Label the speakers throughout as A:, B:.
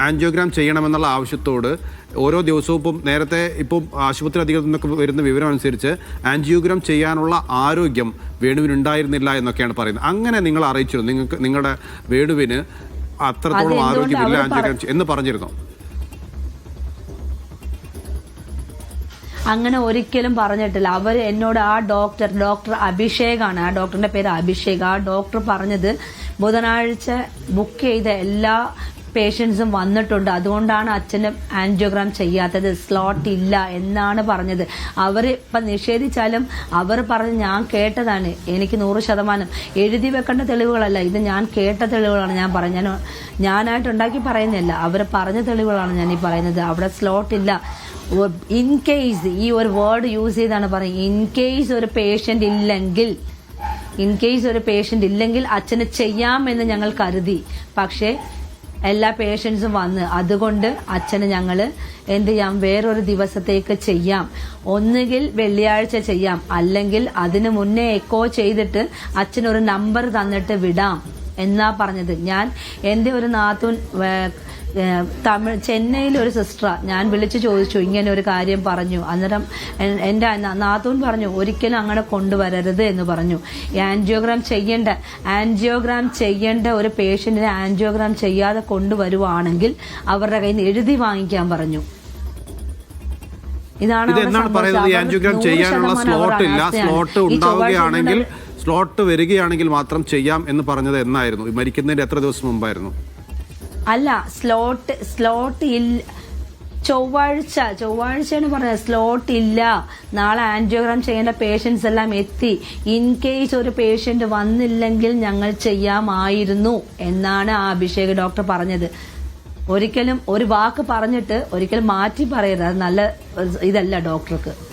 A: Angiogram ചെയ്യണമെന്നുള്ള ആവശ്യത്തോട് ഓരോ ദിവസവും ഇപ്പം നേരത്തെ ഇപ്പം ആശുപത്രി അധികൃതർ നിന്നൊക്കെ വരുന്ന വിവരം അനുസരിച്ച് ആൻജിയോഗ്രാം ചെയ്യാനുള്ള ആരോഗ്യം വേണുവിനുണ്ടായിരുന്നില്ല എന്നൊക്കെയാണ് പറയുന്നത്. അങ്ങനെ നിങ്ങൾ അറിയിച്ചിരുന്നു. നിങ്ങൾക്ക് നിങ്ങളുടെ വേണുവിന് അത്രത്തോളം ആരോഗ്യമില്ല ആൻജിയോഗ്രാം എന്ന് പറഞ്ഞിരുന്നു?
B: അങ്ങനെ ഒരിക്കലും പറഞ്ഞിട്ടില്ല. അവർ എന്നോട് ആ ഡോക്ടർ ഡോക്ടർ അഭിഷേകാണ്. ആ ഡോക്ടറിന്റെ പേര് അഭിഷേക്. ആ ഡോക്ടർ പറഞ്ഞത് ബുധനാഴ്ച ബുക്ക് ചെയ്ത എല്ലാ പേഷ്യൻസും വന്നിട്ടുണ്ട്. അതുകൊണ്ടാണ് അച്ഛന് ആൻജിയോഗ്രാം ചെയ്യാത്തത്. സ്ലോട്ട് ഇല്ല എന്നാണ് പറഞ്ഞത്. അവർ ഇപ്പം നിഷേധിച്ചാലും അവർ പറഞ്ഞ് ഞാൻ കേട്ടതാണ്. എനിക്ക് നൂറ് ശതമാനം. എഴുതി വെക്കേണ്ട തെളിവുകളല്ല. ഇത് ഞാൻ കേട്ട തെളിവുകളാണ് ഞാൻ പറയുന്നത് ഞാൻ ഞാനായിട്ട് ഉണ്ടാക്കി പറയുന്നില്ല അവർ പറഞ്ഞ തെളിവുകളാണ് ഞാൻ ഈ പറയുന്നത്. അവിടെ സ്ലോട്ട് ഇല്ല. ഇൻ കേസ് ഈ ഒരു വേർഡ് യൂസ് ചെയ്താണ് പറയുന്നത്. ഇൻ കേസ് ഒരു പേഷ്യന്റ് ഇല്ലെങ്കിൽ ഇൻ കേസ് ഒരു പേഷ്യന്റ് ഇല്ലെങ്കിൽ അച്ഛന് ചെയ്യാമെന്ന് ഞങ്ങൾ കരുതി. പക്ഷേ എല്ലാ പേഷ്യൻസും വന്ന്. അതുകൊണ്ട് അച്ഛന് ഞങ്ങൾ എന്ത് ചെയ്യാം? വേറൊരു ദിവസത്തേക്ക് ചെയ്യാം. ഒന്നുകിൽ വെള്ളിയാഴ്ച ചെയ്യാം. അല്ലെങ്കിൽ അതിനു മുന്നേ എക്കോ ചെയ്തിട്ട് അച്ഛനൊരു നമ്പർ തന്നിട്ട് വിടാം. എന്നാ പറഞ്ഞത്? ഞാൻ എന്റെ ഒരു നാത്തൂൻ തമിഴ് ചെന്നൈയിൽ ഒരു സിസ്റ്ററാ. ഞാൻ വിളിച്ചു ചോദിച്ചു ഇങ്ങനെ ഒരു കാര്യം പറഞ്ഞു. അന്നേരം എന്റെ നാത്തൂൻ പറഞ്ഞു ഒരിക്കലും അങ്ങനെ കൊണ്ടുവരരുത് എന്ന് പറഞ്ഞു. ആൻജിയോഗ്രാം ചെയ്യേണ്ട ആൻജിയോഗ്രാം ചെയ്യേണ്ട ഒരു പേഷ്യന്റിനെ ആൻജിയോഗ്രാം ചെയ്യാതെ കൊണ്ടുവരുവാണെങ്കിൽ അവരുടെ കയ്യിൽ നിന്ന് എഴുതി വാങ്ങിക്കാൻ പറഞ്ഞു. ഇതാണ്.
A: പറയുന്നത്? ആൻജിയോഗ്രാം ചെയ്യാനുള്ള സ്ലോട്ട് ഇല്ല. സ്ലോട്ട് ഉണ്ടാവുകയാണെങ്കിൽ സ്ലോട്ട് വരികയാണെങ്കിൽ മാത്രം ചെയ്യാം എന്ന് പറഞ്ഞത് എന്നായിരുന്നു. മരിക്കുന്നതിന്റെ എത്ര ദിവസം മുമ്പായിരുന്നു?
B: അല്ല സ്ലോട്ട് സ്ലോട്ട് ഇല്ല ചൊവ്വാഴ്ച ചൊവ്വാഴ്ചയാണ് പറഞ്ഞത് സ്ലോട്ട് ഇല്ല. നാളെ ആൻജിയോഗ്രാം ചെയ്യേണ്ട പേഷ്യൻസ് എല്ലാം എത്തി. ഇൻ കേസ് ഒരു പേഷ്യന്റ് വന്നില്ലെങ്കിൽ ഞങ്ങൾ ചെയ്യാമായിരുന്നു എന്നാണ് ആ അഭിഷേക് ഡോക്ടർ പറഞ്ഞത്. ഒരിക്കലും ഒരു വാക്ക് പറഞ്ഞിട്ട് ഒരിക്കലും മാറ്റി പറയരുത്. അത് നല്ല ഇതല്ല ഡോക്ടർക്ക്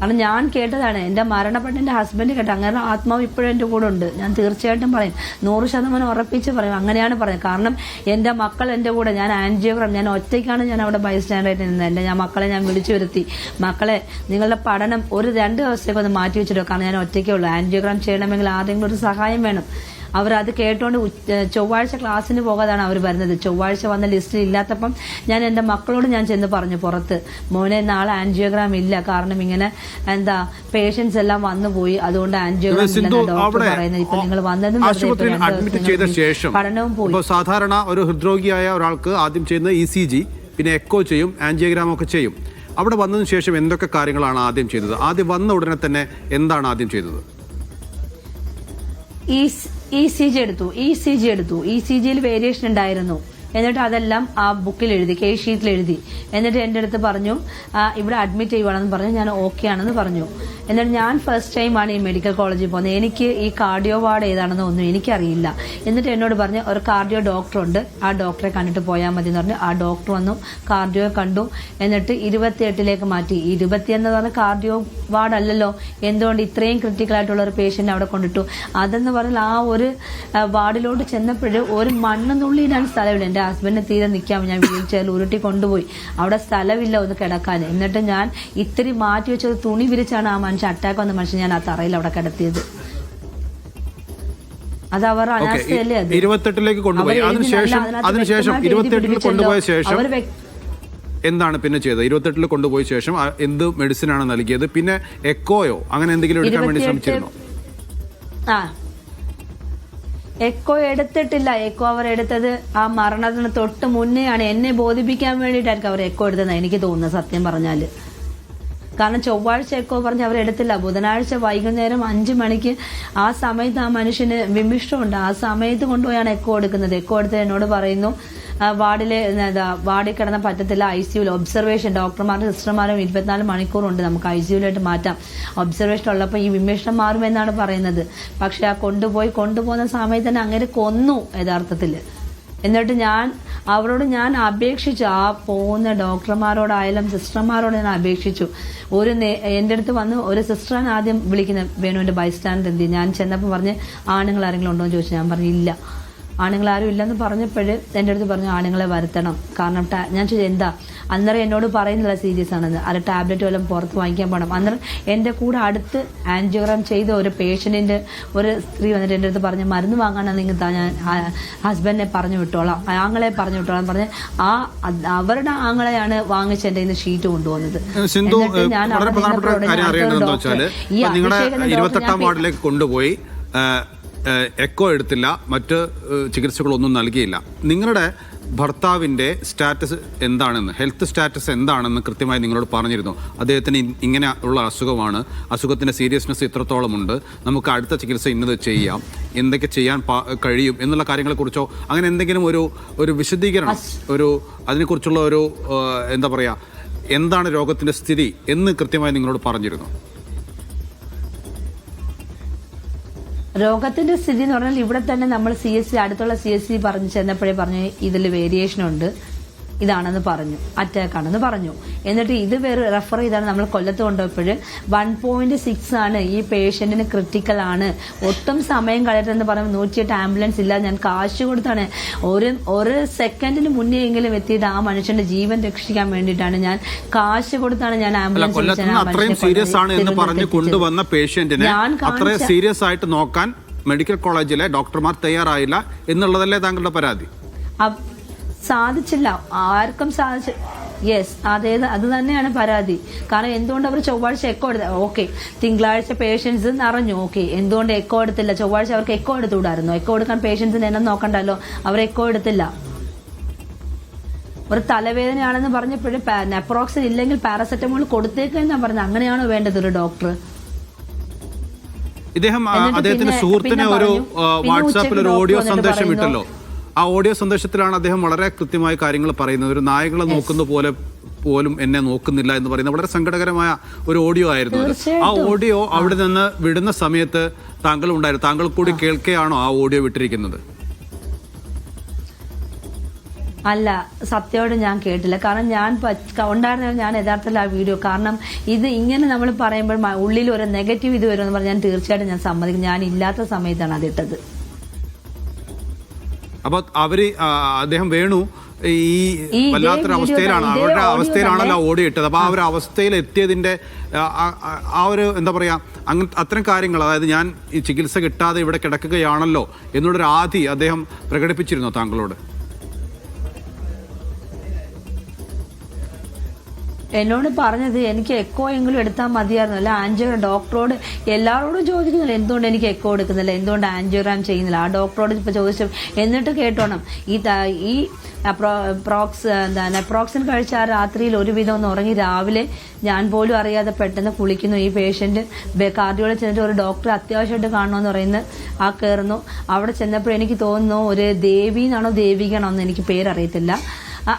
B: കാരണം ഞാൻ കേട്ടതാണ് എന്റെ മരണപ്പെട്ട എന്റെ ഹസ്ബൻഡ് കേട്ട അങ്ങനെ ആത്മാവ് ഇപ്പോഴും എന്റെ കൂടെ ഉണ്ട്. ഞാൻ തീർച്ചയായിട്ടും പറയും. നൂറ് ശതമാനം ഉറപ്പിച്ച് പറയും. അങ്ങനെയാണ് പറയുന്നത്. കാരണം എന്റെ മക്കൾ എന്റെ കൂടെ ഞാൻ ആൻജിയോഗ്രാം ഞാൻ ഒറ്റയ്ക്കാണ് ഞാൻ അവിടെ ബൈസ്റ്റാൻഡായിട്ട് നിന്നത്. എന്റെ ഞാൻ മക്കളെ ഞാൻ വിളിച്ചു വരുത്തി. മക്കളെ നിങ്ങളുടെ പഠനം ഒരു രണ്ട് ദിവസത്തേക്ക് ഒന്ന് മാറ്റി വെച്ചിട്ടോ കാരണം ഞാൻ ഒറ്റയ്ക്കേ ഉള്ളൂ. ആൻജിയോഗ്രാം ചെയ്യണമെങ്കിൽ ആരെങ്കിലും ഒരു സഹായം വേണം. അവർ അത് കേട്ടോണ്ട് ചൊവ്വാഴ്ച ക്ലാസ്സിന് പോകാതാണ് അവർ വരുന്നത്. ചൊവ്വാഴ്ച വന്ന ലിസ്റ്റിൽ ഇല്ലാത്തപ്പം ഞാൻ എന്റെ മക്കളോട് ഞാൻ ചെന്ന് പറഞ്ഞു പുറത്ത്. മോനെ നാളെ ആൻജിയോഗ്രാം ഇല്ല. കാരണം ഇങ്ങനെ എന്താ പേഷ്യൻസ് എല്ലാം വന്നു പോയി. അതുകൊണ്ട് ആൻജിയോഗ്രാം ഇല്ലെന്ന് ഡോക്ടർ പറയുന്നത്. ഇപ്പൊ നിങ്ങൾ വന്നതും
A: അഡ്മിറ്റ് ചെയ്ത ശേഷം
B: പഠനവും പോയി.
A: സാധാരണ ഒരു ഹൃദ്രോഗിയായ ഒരാൾക്ക് ആദ്യം ചെയ്യുന്ന ഇ സി ജി പിന്നെ എക്കോ ചെയ്യും ആൻജിയോഗ്രാം ഒക്കെ ചെയ്യും. അവിടെ വന്നതിന് ശേഷം എന്തൊക്കെ കാര്യങ്ങളാണ് ആദ്യം ചെയ്തത്? ആദ്യം വന്ന ഉടനെ തന്നെ എന്താണ് ആദ്യം ചെയ്തത്?
B: ഇ സി ജി എടുത്തു. ഇ സി ജി എടുത്തു. ഇ സി ജിയിൽ വേരിയേഷൻ ഉണ്ടായിരുന്നു. എന്നിട്ട് അതെല്ലാം ആ ബുക്കിൽ എഴുതി കെ ഷീറ്റിൽ എഴുതി. എന്നിട്ട് എന്റെ അടുത്ത് പറഞ്ഞു ഇവിടെ അഡ്മിറ്റ് ചെയ്യുവാണെന്ന് പറഞ്ഞു ഞാൻ ഓക്കെ ആണെന്ന് പറഞ്ഞു. എന്നിട്ട് ഞാൻ ഫസ്റ്റ് ടൈമാണ് ഈ മെഡിക്കൽ കോളേജിൽ പോകുന്നത്. എനിക്ക് ഈ കാർഡിയോ വാർഡ് ഏതാണെന്ന് ഒന്നും എനിക്കറിയില്ല. എന്നിട്ട് എന്നോട് പറഞ്ഞു ഒരു കാർഡിയോ ഡോക്ടറുണ്ട് ആ ഡോക്ടറെ കണ്ടിട്ട് പോയാൽ മതി എന്ന് പറഞ്ഞു. ആ ഡോക്ടർ വന്നു കാർഡിയോ കണ്ടു. എന്നിട്ട് ഇരുപത്തിയെട്ടിലേക്ക് മാറ്റി. ഇരുപത്തി എന്ന് പറഞ്ഞ കാർഡിയോ വാർഡ് അല്ലല്ലോ എന്തുകൊണ്ട് ഇത്രയും ക്രിട്ടിക്കൽ ആയിട്ടുള്ള ഒരു പേഷ്യന്റ് അവിടെ കൊണ്ടിട്ടു? അതെന്ന് പറഞ്ഞാൽ ആ ഒരു വാർഡിലോട്ട് ചെന്നപ്പോഴും ഒരു മണ്ണ് നുള്ളിയിടാൻ സ്ഥലമില്ല എന്റെ ഹസ്ബൻഡിന് തീരെ നിൽക്കാൻ ഞാൻ വീൽ ചെയറിൽ ഉരുട്ടി കൊണ്ടുപോയി. അവിടെ സ്ഥലമില്ല ഒന്ന് കിടക്കാൻ. എന്നിട്ട് ഞാൻ ഇത്തിരി മാറ്റി വെച്ച ഒരു തുണി വിരിച്ചാണ് ആ മനുഷ്യൻ അറ്റാക്ക് വന്ന മനുഷ്യൻ ഞാൻ ആ തറയിൽ അവിടെ കിടത്തിയത്. അത് അവർ അനാസ്ഥയല്ലേ അത്?
A: ഇരുപത്തെട്ടിലേക്ക് കൊണ്ടുപോയി. അതിനുശേഷം അതിനുശേഷം ഇരുപത്തെട്ടിൽ കൊണ്ടുപോയ ശേഷം എന്താണ് പിന്നെ ചെയ്തത്? ഇരുപത്തെട്ടിൽ കൊണ്ടുപോയ ശേഷം എന്ത് മെഡിസിൻ ആണ് നൽകിയത്? പിന്നെ എക്കോയോ അങ്ങനെ എന്തെങ്കിലും എടുക്കാൻ വേണ്ടി
B: ശ്രമിച്ചിരുന്നു
A: ശ്രമിച്ചിരുന്നോ?
B: ആ. എക്കോ എടുത്തിട്ടില്ല. എക്കോ അവർ എടുത്തത് ആ മരണത്തിന് തൊട്ട് മുന്നെയാണ്. എന്നെ ബോധിപ്പിക്കാൻ വേണ്ടിയിട്ടായിരിക്കും അവർ എക്കോ എടുത്തത് എനിക്ക് തോന്നുന്നത് സത്യം പറഞ്ഞാൽ. കാരണം ചൊവ്വാഴ്ച എക്കോ പറഞ്ഞ് അവർ എടുത്തില്ല. ബുധനാഴ്ച വൈകുന്നേരം അഞ്ചു മണിക്ക് ആ സമയത്ത് ആ മനുഷ്യന് വിമിഷ്ടമുണ്ട്. ആ സമയത്ത് കൊണ്ടുപോയാണ് എക്കോ എടുക്കുന്നത്. എക്കോ എടുത്ത് എന്നോട് പറയുന്നു വാർഡിലെ വാർഡിൽ കിടന്ന പറ്റത്തില്ല ഐ സിയുൽ ഒബ്സർവേഷൻ ഡോക്ടർമാരും സിസ്റ്റർമാരും ഇരുപത്തിനാല് മണിക്കൂറുണ്ട്. നമുക്ക് ഐ സിയുലായിട്ട് മാറ്റാം. ഒബ്സർവേഷൻ ഉള്ളപ്പോൾ ഈ വിമേഷണം മാറുമെന്നാണ് പറയുന്നത്. പക്ഷെ ആ കൊണ്ടുപോയി കൊണ്ടുപോകുന്ന സമയത്ത് തന്നെ അങ്ങനെ കൊന്നു യഥാർത്ഥത്തിൽ. എന്നിട്ട് ഞാൻ അവരോട് ഞാൻ അപേക്ഷിച്ചു. ആ പോകുന്ന ഡോക്ടർമാരോടായാലും സിസ്റ്റർമാരോട് ഞാൻ അപേക്ഷിച്ചു. ഒരു എന്റെ അടുത്ത് വന്ന് ഒരു സിസ്റ്ററാണ് ആദ്യം വിളിക്കുന്നത്. വേണുവിന്റെ ബൈസ്റ്റാൻഡ് എന്ത് ഞാൻ ചെന്നപ്പോൾ പറഞ്ഞ് ആണുങ്ങൾ ആരെങ്കിലും ഉണ്ടോ? എന്ന് ചോദിച്ചു. ഞാൻ പറഞ്ഞു ഇല്ല. ആണുങ്ങൾ ആരും ഇല്ലെന്ന് പറഞ്ഞപ്പോൾ എന്റെ അടുത്ത് പറഞ്ഞു ആണുങ്ങളെ വരുത്തണം. കാരണം ടാ- ഞാൻ ചോദിച്ചു എന്താ? അന്നേരം എന്നോട് പറയുന്നില്ല സീരിയസ് ആണെന്ന്. അല്ല ടാബ്ലറ്റ് വല്ലതും പുറത്ത് വാങ്ങിക്കാൻ പോകണം അന്നേരം എന്റെ കൂടെ അടുത്ത് ആൻജിയോഗ്രാം ചെയ്ത ഒരു പേഷ്യന്റിന്റെ ഒരു സ്ത്രീ വന്നിട്ട് എന്റെ അടുത്ത് പറഞ്ഞു മരുന്ന് വാങ്ങാനാണ് നിങ്ങൾ താ ഞാൻ ഹസ്ബൻഡിനെ പറഞ്ഞു വിട്ടോളാം. ആങ്ങളെ പറഞ്ഞു വിട്ടോളാം. പറഞ്ഞ് ആ അവരുടെ ആങ്ങളെയാണ് വാങ്ങിച്ച് എന്റെ ഇന്ന് ഷീറ്റ് കൊണ്ടുവന്നത്. ഞാൻ ഈ അഭിഷേക്
A: കൊണ്ടുപോയി എക്കോ എടുത്തില്ല മറ്റ് ചികിത്സകളൊന്നും നൽകിയില്ല. നിങ്ങളുടെ ഭർത്താവിന്റെ സ്റ്റാറ്റസ് എന്താണെന്ന് ഹെൽത്ത് സ്റ്റാറ്റസ് എന്താണെന്ന് കൃത്യമായി നിങ്ങളോട് പറഞ്ഞിരുന്നു. അദ്ദേഹത്തിന് ഇങ്ങനെ ഉള്ള അസുഖമാണ്. അസുഖത്തിന്റെ സീരിയസ്നെസ് ഇത്രത്തോളമുണ്ട്. നമുക്ക് അടുത്ത ചികിത്സ ഇന്നത് ചെയ്യാം. എന്തൊക്കെ ചെയ്യാൻ കഴിയും എന്നുള്ള കാര്യങ്ങളെക്കുറിച്ചോ അങ്ങനെ എന്തെങ്കിലും ഒരു ഒരു വിശദീകരണം ഒരു അതിനെക്കുറിച്ചുള്ള ഒരു എന്താ പറയുക എന്താണ് രോഗത്തിന്റെ സ്ഥിതി എന്ന് കൃത്യമായി നിങ്ങളോട് പറഞ്ഞിരുന്നു.
B: രോഗത്തിന്റെ സ്ഥിതി എന്ന് പറഞ്ഞാൽ ഇവിടെ തന്നെ നമ്മൾ സി എസ് സി അടുത്തുള്ള സി എസ് സി പറഞ്ഞു ചെന്നപ്പോഴേ പറഞ്ഞു ഇതിൽ വേരിയേഷൻ ഉണ്ട്. ഇതാണെന്ന് പറഞ്ഞു. അറ്റാക്ക് ആണെന്ന് പറഞ്ഞു. എന്നിട്ട് ഇത് വേറെ റെഫർ ചെയ്താണ് നമ്മൾ കൊല്ലത്ത് കൊണ്ടുപോയപ്പോൾ വൺ പോയിന്റ് സിക്സ് ആണ് ഈ പേഷ്യന്റിന് ക്രിട്ടിക്കൽ ആണ്. ഒട്ടും സമയം കളയട്ടെന്ന് പറയുമ്പോൾ നൂറ്റിയെട്ട് ആംബുലൻസ് ഇല്ല ഞാൻ കാശ് കൊടുത്താണ്. ഒരു ഒരു സെക്കൻഡിന് മുന്നേ എങ്കിലും എത്തിയിട്ട് ആ മനുഷ്യന്റെ ജീവൻ രക്ഷിക്കാൻ വേണ്ടിയിട്ടാണ് ഞാൻ കാശ് കൊടുത്താണ് ഞാൻ ആംബുലൻസ്
A: സീരിയസ് ആണ് എന്ന് പറഞ്ഞ് കൊണ്ടുവന്ന പേഷ്യന്റിനെ
B: അത്ര
A: സീരിയസ് ആയിട്ട് നോക്കാൻ മെഡിക്കൽ കോളേജിലെ ഡോക്ടർമാർ തയ്യാറായില്ല എന്നുള്ളതല്ലേ താങ്കളുടെ പരാതി?
B: സാധിച്ചില്ല. ആർക്കും സാധിച്ചു യെസ് അതേത് അത് തന്നെയാണ് പരാതി. കാരണം എന്തുകൊണ്ട് അവർ ചൊവ്വാഴ്ച എക്കോ എടുത്ത ഓക്കെ തിങ്കളാഴ്ച പേഷ്യൻസ് നിറഞ്ഞു ഓക്കെ എന്തുകൊണ്ട് എക്കോ എടുത്തില്ല? ചൊവ്വാഴ്ച അവർക്ക് എക്കോ എടുത്തുകൂടായിരുന്നു എക്കോ എടുക്കാൻ പേഷ്യൻസിന് എന്നെ നോക്കണ്ടല്ലോ? അവർ എക്കോ എടുത്തില്ല. ഒരു തലവേദനയാണെന്ന് പറഞ്ഞപ്പോഴും നെപ്രോക്സിൻ ഇല്ലെങ്കിൽ പാരസെറ്റമോൾ കൊടുത്തേക്കെന്നാ പറഞ്ഞത്. അങ്ങനെയാണോ വേണ്ടത് ഒരു ഡോക്ടർ
A: ഇദ്ദേഹം അദ്ദേഹത്തിന്റെ സുഹൃത്തിനെ ഒരു വാട്സാപ്പിൽ ഒരു ഓഡിയോ സന്ദേശം ഇട്ടല്ലോ. ആ ഓഡിയോ സന്ദേശത്തിലാണ് അദ്ദേഹം വളരെ കൃത്യമായ കാര്യങ്ങൾ പറയുന്നത്. ഒരു നായകളെ നോക്കുന്ന പോലെ പോലും എന്നെ നോക്കുന്നില്ല എന്ന് പറയുന്ന വളരെ സങ്കടകരമായ ഒരു ഓഡിയോ ആയിരുന്നു ആ ഓഡിയോ അവിടെ നിന്ന് വിടുന്ന സമയത്ത് താങ്കൾ ഉണ്ടായിരുന്നു. താങ്കൾ കൂടി കേൾക്കെയാണോ ആ ഓഡിയോ വിട്ടിരിക്കുന്നത്?
B: അല്ല സത്യോട് ഞാൻ കേട്ടില്ല. കാരണം ഞാൻ ഉണ്ടായിരുന്ന ഞാൻ യഥാർത്ഥത്തിൽ ആ വീഡിയോ കാരണം ഇത് ഇങ്ങനെ നമ്മൾ പറയുമ്പോൾ ഉള്ളിൽ ഒരു നെഗറ്റീവ് ഇത് വരുമെന്ന് പറഞ്ഞാൽ ഞാൻ തീർച്ചയായിട്ടും ഞാൻ സമ്മതിക്കും. ഞാൻ ഇല്ലാത്ത സമയത്താണ് അത് ഇട്ടത്.
A: അപ്പൊ അവർ അദ്ദേഹം വേണു ഈ വല്ലാത്തൊരു അവസ്ഥയിലാണ്. അവരുടെ അവസ്ഥയിലാണല്ലോ ഓടി ഇട്ടത് അപ്പൊ ആ ഒരു അവസ്ഥയിൽ എത്തിയതിന്റെ ആ, ഒരു എന്താ പറയാ അങ്ങനെ അത്തരം കാര്യങ്ങൾ അതായത് ഞാൻ ഈ ചികിത്സ കിട്ടാതെ ഇവിടെ കിടക്കുകയാണല്ലോ എന്നുള്ളൊരു ആധി അദ്ദേഹം പ്രകടിപ്പിച്ചിരുന്നോ താങ്കളോട്.
B: എന്നോട് പറഞ്ഞത് എനിക്ക് എക്കോ എങ്കിലും എടുത്താൽ മതിയായിരുന്നു. അല്ല ആൻജിയോ ഡോക്ടറോട് എല്ലാവരോടും ചോദിക്കുന്നില്ല എന്തുകൊണ്ട് എനിക്ക് എക്കോ എടുക്കുന്നില്ല എന്തുകൊണ്ട് ആൻജിയോഗ്രാം ചെയ്യുന്നില്ല? ആ ഡോക്ടറോട് ഇപ്പൊ ചോദിച്ചു. എന്നിട്ട് കേട്ടോണം. ഈ ഈ പ്രോക്സ് എന്താ നെപ്രോക്സിൻ കഴിച്ച ആ രാത്രിയിൽ ഒരുവിധം ഒന്ന് ഉറങ്ങി രാവിലെ ഞാൻ പോലും അറിയാതെ പെട്ടെന്ന് കുളിക്കുന്നു. ഈ പേഷ്യന്റ് കാർഡിയോളജി ചെന്നിട്ട് ഒരു ഡോക്ടറെ അത്യാവശ്യമായിട്ട് കാണണമെന്ന് പറയുന്നത് ആ കയറുന്നു അവിടെ ചെന്നപ്പോൾ എനിക്ക് തോന്നുന്നു ഒരു ദേവി എന്നാണോ ദേവികയാണോ എന്ന് എനിക്ക് പേരറിയത്തില്ല.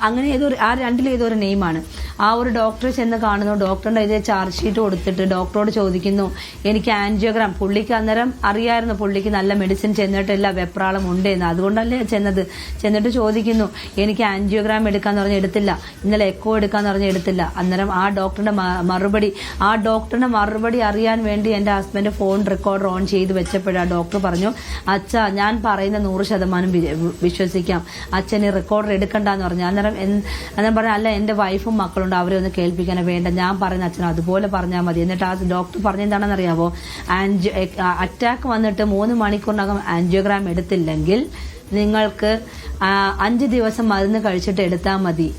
B: അങ്ങനെ ഏതോ ആ രണ്ടിലും ഏതോ ഒരു നെയിമാണ് ആ ഒരു ഡോക്ടറെ ചെന്ന് കാണുന്നു. ഡോക്ടറിന്റെ ഇത് ചാർജ് ഷീറ്റ് കൊടുത്തിട്ട് ഡോക്ടറോട് ചോദിക്കുന്നു എനിക്ക് ആൻജിയോഗ്രാം പുള്ളിക്ക് അന്നേരം അറിയായിരുന്നു പുള്ളിക്ക് നല്ല മെഡിസിൻ ചെന്നിട്ടില്ല വെപ്രാളം ഉണ്ട് എന്ന് അതുകൊണ്ടല്ലേ ചെന്നത്. ചെന്നിട്ട് ചോദിക്കുന്നു എനിക്ക് ആൻജിയോഗ്രാം എടുക്കാന്ന് പറഞ്ഞ് എടുത്തില്ല. ഇന്നലെ എക്കോ എടുക്കാന്ന് പറഞ്ഞ് എടുത്തില്ല. അന്നേരം ആ ഡോക്ടറിന്റെ മറുപടി ആ ഡോക്ടറിന്റെ മറുപടി അറിയാൻ വേണ്ടി എന്റെ ഹസ്ബൻഡ് ഫോൺ റെക്കോർഡർ ഓൺ ചെയ്ത് വെച്ചപ്പോഴാ ഡോക്ടർ പറഞ്ഞു അച്ഛ ഞാൻ പറയുന്ന നൂറ് ശതമാനം വിശ്വസിക്കാം. അച്ഛന് റെക്കോർഡർ എടുക്കണ്ടെന്ന് പറഞ്ഞു അന്നേരം അന്നേരം പറഞ്ഞു അല്ല എന്റെ വൈഫും മക്കളുണ്ട് അവരെ ഒന്ന് കേൾപ്പിക്കാനോ വേണ്ട. ഞാൻ പറഞ്ഞ അച്ഛൻ അതുപോലെ പറഞ്ഞാൽ മതി. എന്നിട്ട് ആ ഡോക്ടർ പറഞ്ഞെന്താണെന്ന് അറിയാവോ ആൻജി അറ്റാക്ക് വന്നിട്ട് മൂന്ന് മണിക്കൂറിനകം ആൻജിയോഗ്രാം എടുത്തില്ലെങ്കിൽ നിങ്ങൾക്ക് അഞ്ച് ദിവസം മരുന്ന് കഴിച്ചിട്ട് എടുത്താൽ മതി.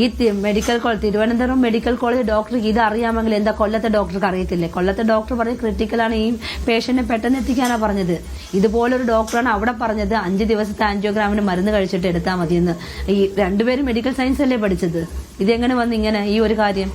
B: ഈ medical college Thiruvananthapuram medical college ഡോക്ടർക്ക് ഇത് അറിയാമെങ്കിൽ എന്താ കൊല്ലത്തെ ഡോക്ടർക്ക് അറിയത്തില്ലേ? കൊല്ലത്തെ ഡോക്ടർ പറഞ്ഞ് ക്രിട്ടിക്കലാണ് ഈ പേഷ്യന്റിനെ പെട്ടെന്ന് എത്തിക്കാനാ പറഞ്ഞത്. ഇതുപോലൊരു ഡോക്ടറാണ് അവിടെ പറഞ്ഞത്. അഞ്ച് ദിവസത്തെ ആൻജിയോഗ്രാമിന് മരുന്ന് കഴിച്ചിട്ട് എടുത്താൽ മതിയെന്ന്. ഈ രണ്ടുപേരും മെഡിക്കൽ സയൻസ് അല്ലേ പഠിച്ചത്? ഇതെങ്ങനെ വന്ന് ഇങ്ങനെ ഈ ഒരു കാര്യം?